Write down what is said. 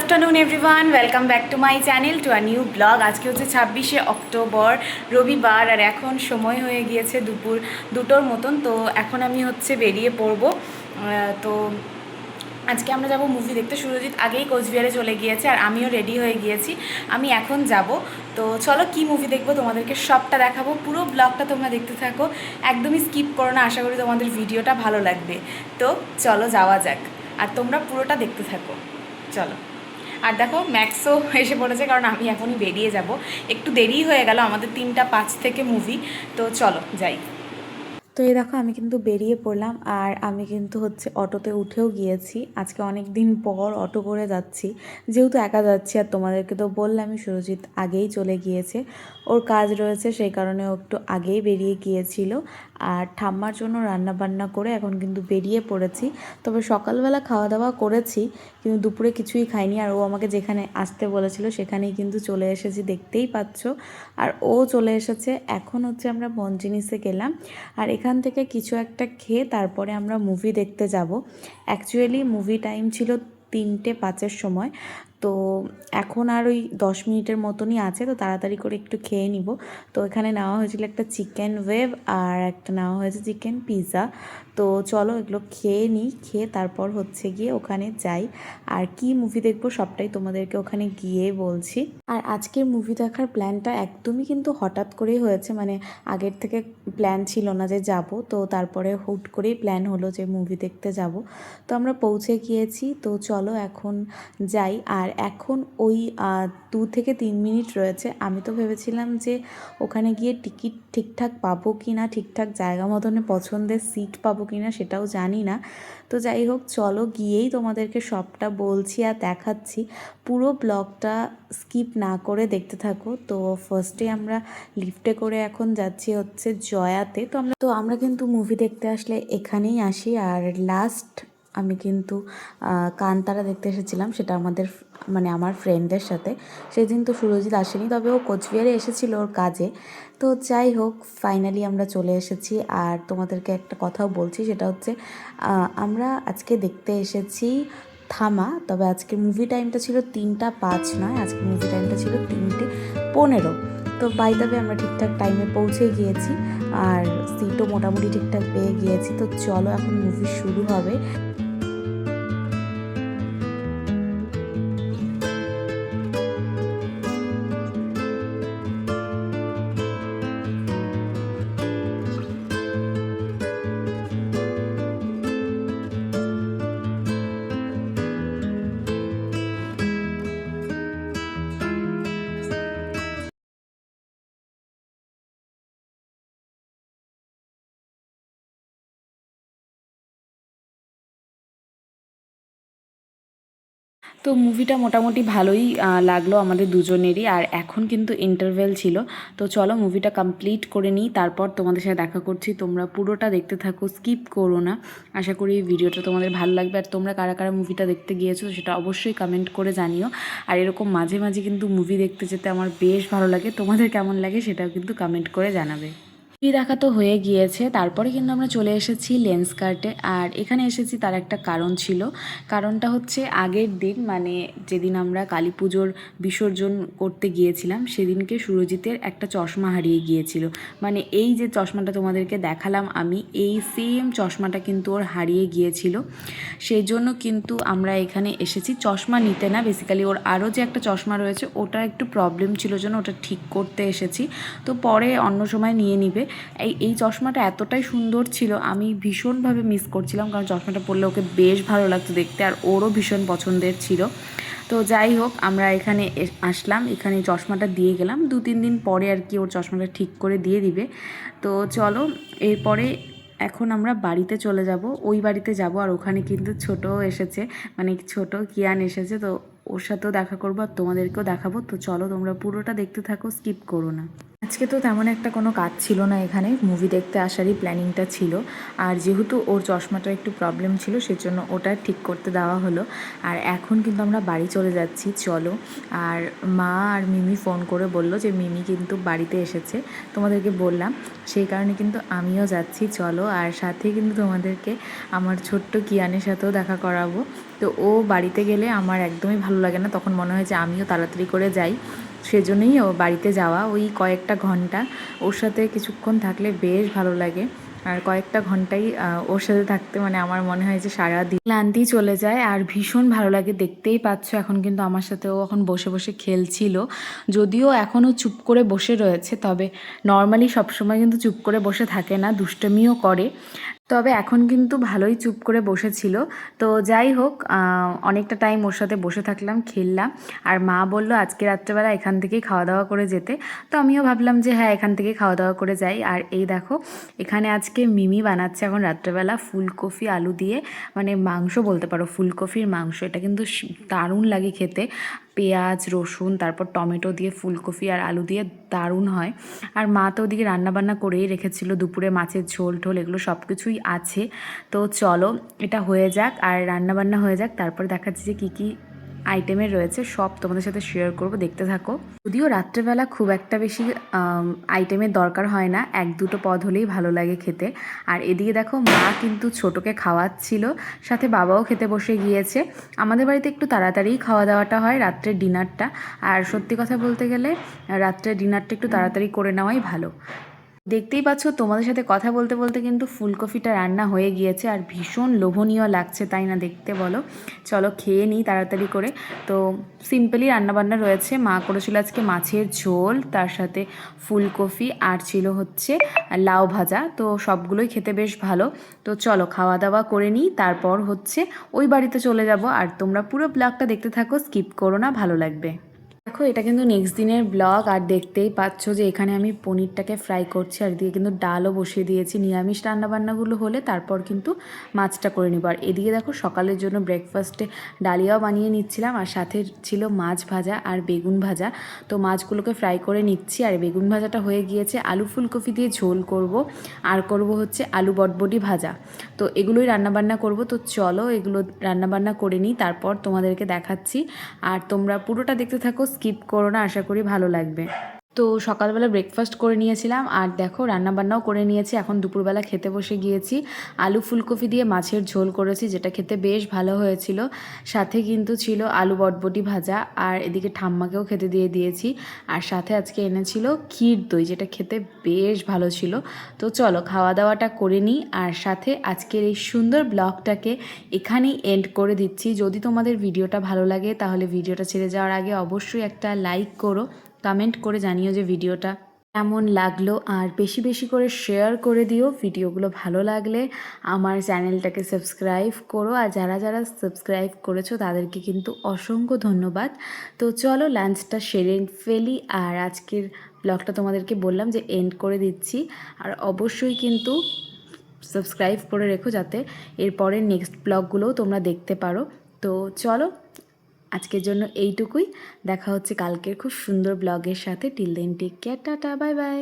Afternoon everyone welcome back to my channel to a new blog আজকে হচ্ছে ছাব্বিশে October, রবিবার, আর এখন সময় হয়ে গিয়েছে দুপুর দুটোর মতন, তো এখন আমি হচ্ছে বেরিয়ে পড়ব। তো আজকে আমরা যাব মুভি দেখতে। সুরজিৎ আগেই কোচবিহারে চলে গিয়েছে, আর আমিও রেডি হয়ে গিয়েছি। আমি এখন যাব। তো চলো কি মুভি দেখব তোমাদেরকে সবটা দেখাবো। পুরো ব্লগটা তোমরা দেখতে থাকো। একদমই স্কিপ করো না, আশা করি তোমাদের ভিডিওটা ভালো লাগবে। তো চলো যাওয়া যাক। আর তোমরা পুরোটা দেখতে থাকো। চলো। আর দেখো ম্যাক্সও এসে পড়েছে কারণ আমি এখনই বেরিয়ে যাব। একটু দেরি হয়ে গেল আমাদের তিনটা পাঁচ থেকে মুভি তো চলো, যাই। তো এই দেখো, আমি কিন্তু বেরিয়ে পড়লাম আর আমি কিন্তু হচ্ছে অটোতে উঠেও গিয়েছি। আজকে অনেক দিন পর অটো করে যাচ্ছি। যেহেতু একা যাচ্ছি আর তোমাদেরকে তো বললামই, সুরজিৎ আগেই চলে গিয়েছে। ওর কাজ রয়েছে, সেই কারণে একটু আগেই বেরিয়ে গিয়েছিল। আর ঠাম্মার জন্য রান্না বান্না করে এখন কিন্তু বেরিয়ে পড়েছি। তবে সকালবেলা খাওয়া দাওয়া করেছি, কিন্তু দুপুরে কিছুই খাইনি। আর ও আমাকে যেখানে আসতে বলেছিল, সেখানেই কিন্তু চলে এসেছি, দেখতেই পাচ্ছ। আর ও চলে এসেছে, এখন হচ্ছে আমরা মঞ্জিনিসে গেলাম। আর এখান থেকে কিছু একটা খেয়ে তারপরে আমরা মুভি দেখতে যাব। অ্যাকচুয়ালি মুভি টাইম ছিল তিনটে পাঁচের সময়। তো এখন আর ওই দশ মিনিটের মতনই আছে, তো তাড়াতাড়ি করে একটু খেয়ে নিব। তো এখানে নেওয়া হয়েছিল একটা চিকেন ওয়েভ আর একটা নেওয়া হয়েছে চিকেন পিৎজা তো চলো এগুলো খেয়ে নিই, খেয়ে তারপর হচ্ছে গিয়ে ওখানে যাই। আর কি মুভি দেখব সবটাই তোমাদেরকে ওখানে গিয়ে বলছি। আর আজকের মুভি দেখার প্ল্যানটা একদমই কিন্তু হঠাৎ করেই হয়েছে মানে আগের থেকে প্ল্যান ছিল না যে যাব, তো তারপরে হুট করেই প্ল্যান হলো যে মুভি দেখতে যাব। তো আমরা পৌঁছে গিয়েছি, তো চলো এখন যাই। আর এখন ওই দু থেকে তিন মিনিট রয়েছে। আমি তো ভেবেছিলাম যে ওখানে গিয়ে টিকিট ঠিকঠাক পাবো কি না ঠিকঠাক জায়গা মতনে পছন্দের সিট পাবো কি না সেটাও জানি না। তো যাই হোক, চলো গিয়েই তোমাদেরকে সবটা বলছি আর দেখাচ্ছি। পুরো ব্লগটা স্কিপ না করে দেখতে থাকো। তো ফার্স্টে আমরা লিফটে করে এখন যাচ্ছি হচ্ছে জয়াতে। তো আমরা তো আমরা কিন্তু মুভি দেখতে আসলে এখানেই আসি। আর লাস্ট আমি কিন্তু কান্তারা দেখতে এসেছিলাম, সেটা আমাদের মানে আমার ফ্রেন্ডদের সাথে। সেদিন তো সুরজিৎ আসেনি, তবে ও কোচবিহারে এসেছিল ওর কাজে। তো যাই হোক ফাইনালি আমরা চলে এসেছি। আর তোমাদেরকে একটা কথাও বলছি, সেটা হচ্ছে আমরা আজকে দেখতে এসেছি থামা, তবে আজকে মুভি টাইমটা ছিল তিনটা পাঁচ নয়, আজকে মুভি টাইমটা ছিল তিনটে পনেরো। তো বাই তবে আমরা ঠিকঠাক টাইমে পৌঁছে গিয়েছি, আর সিটও মোটামুটি ঠিকঠাক পেয়ে গিয়েছি। তো চলো এখন মুভি শুরু হবে। তো মুভিটা মোটামুটি ভালোই লাগল আমাদের দুজনেরই, আর এখন কিন্তু ইন্টারভেল ছিল। তো চলো মুভিটা কমপ্লিট করে নিই, তারপর তোমাদের সাথে দেখা করছি। তোমরা পুরোটা দেখতে থাকো স্কিপ করো না। আশা করি ভিডিওটা তোমাদের ভালো লাগবে। আর তোমরা কারা কারা মুভিটা দেখতে গিয়েছো সেটা অবশ্যই কমেন্ট করে জানিও। আর এরকম মাঝে মাঝে কিন্তু মুভি দেখতে যেতে আমার বেশ ভালো লাগে। তোমাদের কেমন লাগে সেটাও কিন্তু কমেন্ট করে জানাবে। মুভি দেখা তো হয়ে গিয়েছে। তারপরে কিন্তু আমরা চলে এসেছি লেন্স কার্টে। আর এখানে এসেছি তার একটা কারণ ছিল। কারণটা হচ্ছে আগের দিন মানে যেদিন আমরা কালী পুজোর বিসর্জন করতে গিয়েছিলাম, সেদিনকে সুরজিতের একটা চশমা হারিয়ে গিয়েছিল। মানে এই যে চশমাটা তোমাদেরকে দেখালাম, আমি এই সেম চশমাটা কিন্তু ওর হারিয়ে গিয়েছিল। সেই জন্য কিন্তু আমরা এখানে এসেছি। চশমা নিতে না বেসিক্যালি ওর আরও যে একটা চশমা রয়েছে ওটা একটু প্রবলেম ছিল জন্য ওটা ঠিক করতে এসেছি। তো পরে অন্য সময় নিয়ে নিবে। এই এই চশমাটা এতটাই সুন্দর ছিল, আমি ভীষণভাবে মিস করছিলাম, কারণ চশমাটা পরলে ওকে বেশ ভালো লাগতো দেখতে, আর ওরও ভীষণ পছন্দের ছিল। তো যাই হোক, আমরা এখানে আসলাম, এখানে চশমাটা দিয়ে গেলাম, দু তিন দিন পরে আর কি ওর চশমাটা ঠিক করে দিয়ে দিবে। তো চলো, এরপরে এখন আমরা বাড়িতে চলে যাব, ওই বাড়িতে যাব, আর ওখানে কিন্তু ছোটও এসেছে মানে ছোট কিয়ান এসেছে, তো ওর সাথেও দেখা করব আর তোমাদেরকেও দেখাবো। তো চলো, তোমরা পুরোটা দেখতে থাকো, স্কিপ করো না। আজকে তো তেমন একটা কোনো কাজ ছিল না এখানে। মুভি দেখতে আসারই প্ল্যানিংটা ছিল। আর যেহেতু ওর চশমাটা একটু প্রবলেম ছিল, সেজন্য ওটা ঠিক করতে দেওয়া হলো। আর এখন কিন্তু আমরা বাড়ি চলে যাচ্ছি, চলো। আর মা আর মিমি ফোন করে বলল যে, মিমি কিন্তু বাড়িতে এসেছে। তোমাদেরকে বললাম। সেই কারণে কিন্তু আমিও যাচ্ছি, চলো। আর সাথে কিন্তু তোমাদেরকে আমার ছোট্ট কিয়ানের সাথেও দেখা করাবো। তো ও বাড়িতে গেলে আমার একদমই ভালো লাগে না। তখন মনে হয় যে, আমিও তাড়াতাড়ি করে যাই। সেজন্যই ও বাড়িতে যাওয়া। ওই কয়েকটা ঘণ্টা ওর সাথে কিছুক্ষণ থাকলে বেশ ভালো লাগে। আর কয়েকটা ঘন্টাই ওর সাথে থাকতে মানে আমার মনে হয় যে সারা দিন ক্লান্তি চলে যায়। আর ভীষণ ভালো লাগে, দেখতেই পাচ্ছ এখন কিন্তু আমার সাথে ও এখন বসে বসে খেলছিল। যদিও এখনও চুপ করে বসে রয়েছে, তবে নর্মালি সবসময় কিন্তু চুপ করে বসে থাকে না, দুষ্টমিও করে। তবে এখন কিন্তু ভালোই চুপ করে বসেছিল। তো যাই হোক অনেকটা টাইম ওর সাথে বসে থাকলাম, খেললাম। আর মা বলল, আজকে রাত্রেবেলা এখান থেকেই খাওয়া দাওয়া করে যেতে। তো আমিও ভাবলাম যে হ্যাঁ এখান থেকে খাওয়া দাওয়া করে যাই। আর এই দেখো, এখানে আজকে মিমি বানাচ্ছে এখন রাত্রেবেলা ফুলকপি, আলু দিয়ে। মানে মাংস বলতে পারো, ফুলকপির মাংস। এটা কিন্তু দারুণ লাগে খেতে। পেঁয়াজ, রসুন, তারপর টমেটো দিয়ে ফুলকপি আর আলু দিয়ে দারুণ হয়। আর মা তো ওদিকে রান্নাবান্না করেই রেখেছিল, দুপুরে মাছের ঝোল ঢোল এগুলো সব কিছুই আছে। তো চলো, এটা হয়ে যাক আর রান্নাবান্না হয়ে যাক, তারপর দেখাচ্ছি যে কী কী আইটেমের রয়েছে, সব তোমাদের সাথে শেয়ার করব, দেখতে থাকো। যদিও রাত্রেবেলা খুব একটা বেশি আইটেমের দরকার হয় না, এক দুটো পদ হলেই ভালো লাগে খেতে। আর এদিকে দেখো, মা কিন্তু ছোটোকে খাওয়াচ্ছিল, সাথে বাবাও খেতে বসে গিয়েছে। আমাদের বাড়িতে একটু তাড়াতাড়িই খাওয়া দাওয়াটা হয় রাত্রের ডিনারটা। আর সত্যি কথা বলতে গেলে রাত্রের ডিনারটা একটু তাড়াতাড়ি করে নেওয়াই ভালো। দেখতেই পাচ্ছ, তোমাদের সাথে কথা বলতে বলতে কিন্তু ফুলকপিটা রান্না হয়ে গিয়েছে আর ভীষণ লোভনীয় লাগছে, তাই না দেখতে বলো। চলো খেয়ে নিই তাড়াতাড়ি করে। তো সিম্পলি রান্নাবান্না রয়েছে, মা করেছিল আজকে মাছের ঝোল, তার সাথে ফুলকপি আর ছিল হচ্ছে লাউ ভাজা, তো সবগুলোই খেতে বেশ ভালো। তো চলো খাওয়া দাওয়া করে নিই, তারপর হচ্ছে ওই বাড়িতে চলে যাব। আর তোমরা পুরো ব্লগটা দেখতে থাকো, স্কিপ করো না, ভালো লাগবে। দেখো, এটা কিন্তু নেক্সট দিনের ব্লগ আর দেখতেই পাচ্ছ যে এখানে আমি পনিরটাকে ফ্রাই করছি, আর এদিকে কিন্তু ডালও বসিয়ে দিয়েছি। নিরামিষ রান্নাবান্নাগুলো হলে তারপর কিন্তু মাছটা করে নিব। আর এদিকে দেখো, সকালের জন্য ব্রেকফাস্টে ডালিয়াও বানিয়ে নিচ্ছিলাম, আর সাথে ছিল মাছ ভাজা আর বেগুন ভাজা। তো মাছগুলোকে ফ্রাই করে নিচ্ছি, আর বেগুন ভাজাটা হয়ে গিয়েছে। আলু ফুলকপি দিয়ে ঝোল করব, আর করব হচ্ছে আলু বটবটি ভাজা। তো এগুলোই রান্নাবান্না করব। তো চলো এগুলো রান্নাবান্না করে নিই, তারপর তোমাদেরকে দেখাচ্ছি। আর তোমরা পুরোটা দেখতে থাকো স্কিপ করো না আশা করি ভালো লাগবে। তো সকালবেলা ব্রেকফাস্ট করে নিয়েছিলাম আর দেখো রান্নাবান্নাও করে নিয়েছি। এখন দুপুরবেলা খেতে বসে গিয়েছি। আলু ফুলকপি দিয়ে মাছের ঝোল করেছি, যেটা খেতে বেশ ভালো হয়েছিল। সাথে কিন্তু ছিল আলু বটবটি ভাজা আর এদিকে ঠাম্মাকেও খেতে দিয়ে দিয়েছি। আর সাথে আজকে এনেছিল ক্ষীর দই, যেটা খেতে বেশ ভালো ছিল। তো চলো খাওয়া দাওয়াটা করে নিই। আর সাথে আজকের এই সুন্দর ব্লগটাকে এখানেই এন্ড করে দিচ্ছি। যদি তোমাদের ভিডিওটা ভালো লাগে, তাহলে ভিডিওটা ছেড়ে যাওয়ার আগে অবশ্যই একটা লাইক করো। কমেন্ট করে জানিও যে ভিডিওটা কেমন লাগল, আর বেশি বেশি করে শেয়ার করে দিও ভিডিওগুলো ভালো লাগলে আমার চ্যানেলটাকে সাবস্ক্রাইব করো, আর যারা যারা সাবস্ক্রাইব করেছ তাদেরকে কিন্তু অসংখ্য ধন্যবাদ। তো চলো লাঞ্চটা সেরে ফেলি, আর আজকের ব্লগটা তোমাদেরকে বললাম যে এন্ড করে দিচ্ছি, আর অবশ্যই কিন্তু সাবস্ক্রাইব করে রেখো যাতে এরপরের নেক্সট ব্লগগুলোও তোমরা দেখতে পারো। তো চলো আজকের জন্য এইটুকুই। দেখা হচ্ছে কালকের খুব সুন্দর ব্লগের সাথে। Till then take care tata bye bye